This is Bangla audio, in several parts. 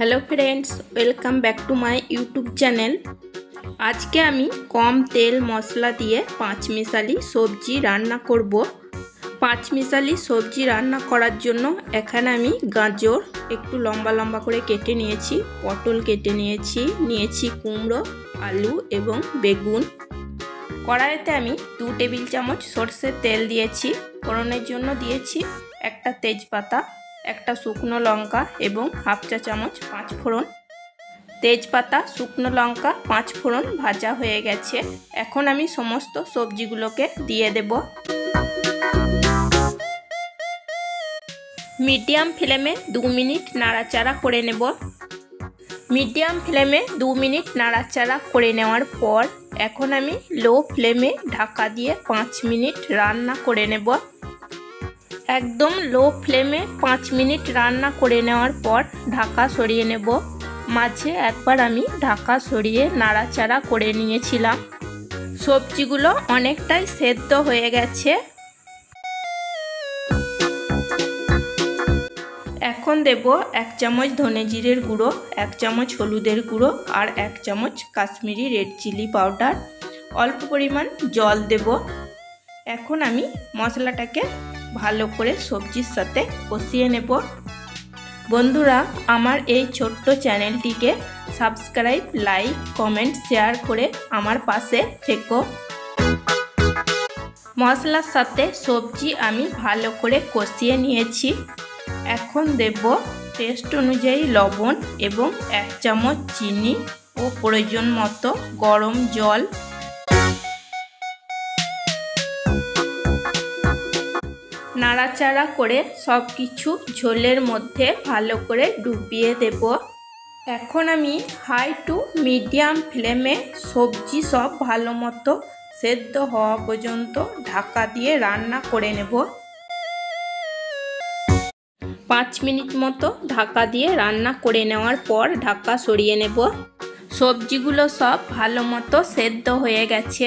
Hello friends, welcome back to my YouTube channel. আজকে আমি কম তেল মশলা দিয়ে পাঁচ মিশালি সবজি রান্না করব। পাঁচ মিশালি সবজি রান্না করার জন্য এখানে আমি গাজর একটু লম্বা লম্বা করে কেটে নিয়েছি, পটল কেটে নিয়েছি নিয়েছি কুমড়ো, আলু এবং বেগুন। কড়াইতে আমি দু টেবিল চামচ সর্ষের তেল দিয়েছি, ফোড়নের জন্য দিয়েছি একটা তেজপাতা একটা শুকনো লঙ্কা এবং হাফ চা চামচ পাঁচ ফোড়ন। তেজপাতা, শুকনো লঙ্কা, পাঁচ ফোড়ন ভাজা হয়ে গেছে। এখন আমি সমস্ত সবজিগুলোকে দিয়ে দেব। মিডিয়াম ফ্লেমে দু মিনিট নাড়াচাড়া করে নেব। মিডিয়াম ফ্লেমে দু মিনিট নাড়াচাড়া করে নেওয়ার পর এখন আমি লো ফ্লেমে ঢাকা দিয়ে পাঁচ মিনিট রান্না করে নেব। একদম লো ফ্লেমে পাঁচ মিনিট রান্না করে নেওয়ার পর ঢাকা সরিয়ে নেব। মাঝে একবার আমি ঢাকা সরিয়ে নাড়াচাড়া করে নিয়েছিলাম। সবজিগুলো অনেকটাই সেদ্ধ হয়ে গেছে। এখন দেব এক চামচ ধনে জিরের গুঁড়ো, এক চামচ হলুদের গুঁড়ো আর এক চামচ কাশ্মীরি রেড চিলি পাউডার অল্প পরিমাণ জল দেব। এখন আমি মশলাটাকে ভালো করে সবজির সাথে কষিয়ে নেব। বন্ধুরা, আমার এই ছোট্ট চ্যানেলটিকে সাবস্ক্রাইব, লাইক, কমেন্ট, শেয়ার করে আমার পাশে থেকো। মশলার সাথে সবজি আমি ভালো করে কষিয়ে নিয়েছি। এখন দেব টেস্ট অনুযায়ী লবণ এবং এক চামচ চিনি ও প্রয়োজন মতো গরম জল। নাড়াচাড়া করে সব কিছু ঝোলের মধ্যে ভালো করে ডুবিয়ে দেব। এখন আমি হাই টু মিডিয়াম ফ্লেমে সবজি সব ভালো মতো সেদ্ধ হওয়া পর্যন্ত ঢাকা দিয়ে রান্না করে নেব। পাঁচ মিনিট মতো ঢাকা দিয়ে রান্না করে নেওয়ার পর ঢাকা সরিয়ে নেব। সবজিগুলো সব ভালো মতো সেদ্ধ হয়ে গেছে।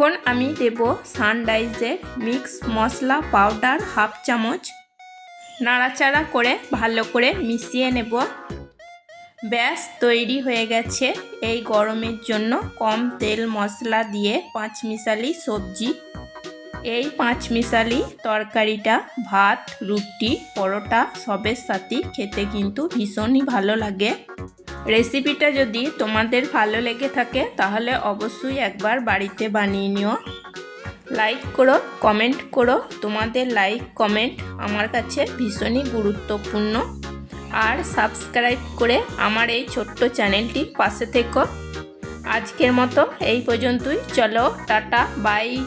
এখন আমি দেব সানরাইজের মিক্স মশলা পাউডার হাফ চামচ। নাড়াচাড়া করে ভালো করে মিশিয়ে নেব। ব্যাস, তৈরি হয়ে গেছে এই গরমের জন্য কম তেল মশলা দিয়ে পাঁচ মিশালি সবজি। এই পাঁচ মিশালি তরকারিটা, ভাত, রুটি, পরোটা সবের সাথেই খেতে কিন্তু ভীষণই ভালো লাগে। রেসিপিটা যদি তোমাদের ভালো লেগে থাকে, তাহলে অবশ্যই একবার বাড়িতে বানিয়ে নিও। লাইক করো, কমেন্ট করো। তোমাদের লাইক, কমেন্ট আমার কাছে ভীষণই গুরুত্বপূর্ণ। আর সাবস্ক্রাইব করে আমার এই ছোট্ট চ্যানেলটির পাশে থেকো। আজকের মতো এই পর্যন্তই। চলো, টাটা, বাই।